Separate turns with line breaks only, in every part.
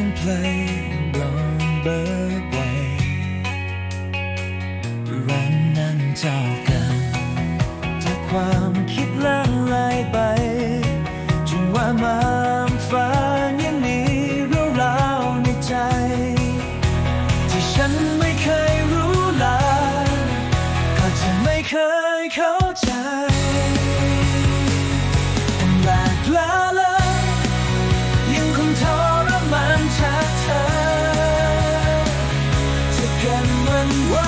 and play along the way วันนั้นเจ้ากันจากความคิดละลายไป one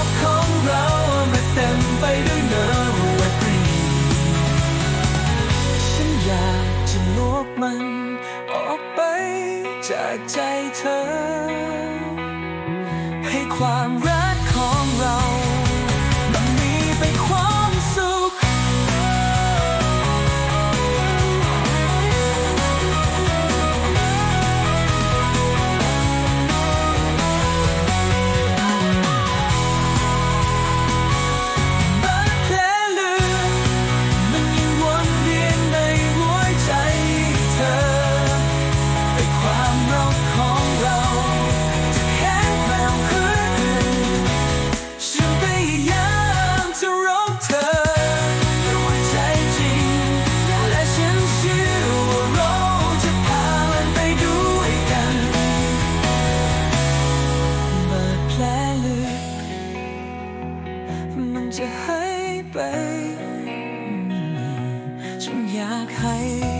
ใจเธอ ให้ความรักของเรา จะหายไป ฉันอยากให้